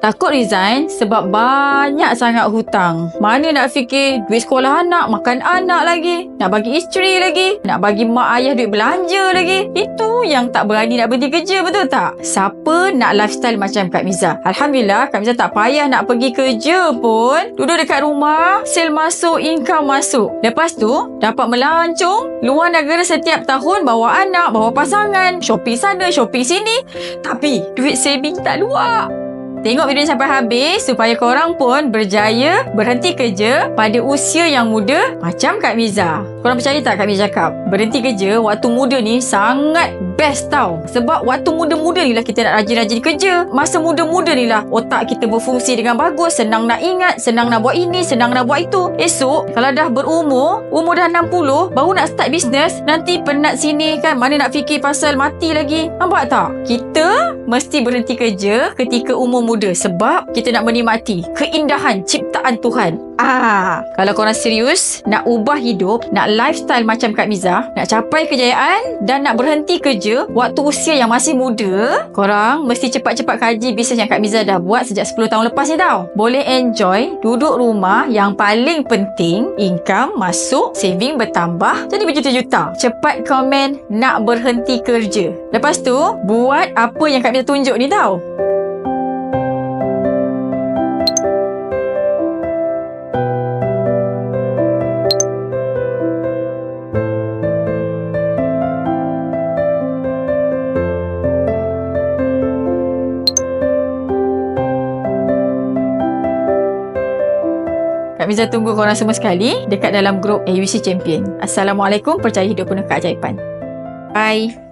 Takut resign sebab banyak sangat hutang. Mana nak fikir duit sekolah anak, makan anak lagi, nak bagi isteri lagi, nak bagi mak ayah duit belanja lagi. Itu yang tak berani nak berhenti kerja betul tak? Siapa nak lifestyle macam Kak Miza? Alhamdulillah Kak Miza tak payah nak pergi kerja pun. Duduk dekat rumah, sale masuk, income masuk. Lepas tu, dapat melancong luar negara setiap tahun bawa anak, bawa pasangan, shopping sana, shopping sini. Tapi duit saving tak luar. Tengok video ni sampai habis supaya korang pun berjaya berhenti kerja pada usia yang muda macam Kak Miza. Korang percaya tak Kak Miza cakap? Berhenti kerja waktu muda ni sangat best tau. Sebab waktu muda-muda ni lah kita nak rajin-rajin kerja. Masa muda-muda ni lah otak kita berfungsi dengan bagus. Senang nak ingat, senang nak buat ini, senang nak buat itu. Esok kalau dah berumur, umur dah 60, baru nak start bisnes, nanti penat sini kan. Mana nak fikir pasal mati lagi. Nampak tak? Kita mesti berhenti kerja ketika umur muda sebab kita nak menikmati keindahan ciptaan Tuhan. Ah, kalau korang serius nak ubah hidup, nak lifestyle macam Kak Miza, nak capai kejayaan dan nak berhenti kerja waktu usia yang masih muda, korang mesti cepat-cepat kaji bisnes yang Kak Miza dah buat sejak 10 tahun lepas ni tau. Boleh enjoy duduk rumah yang paling penting, income masuk, saving bertambah, jadi berjuta-juta. Cepat komen nak berhenti kerja. Lepas tu, buat apa yang Kak Miza tunjuk ni tau. Kak Miza tunggu korang semua sekali dekat dalam grup AUC Champion. Assalamualaikum, percaya hidup penuh keajaiban. Bye.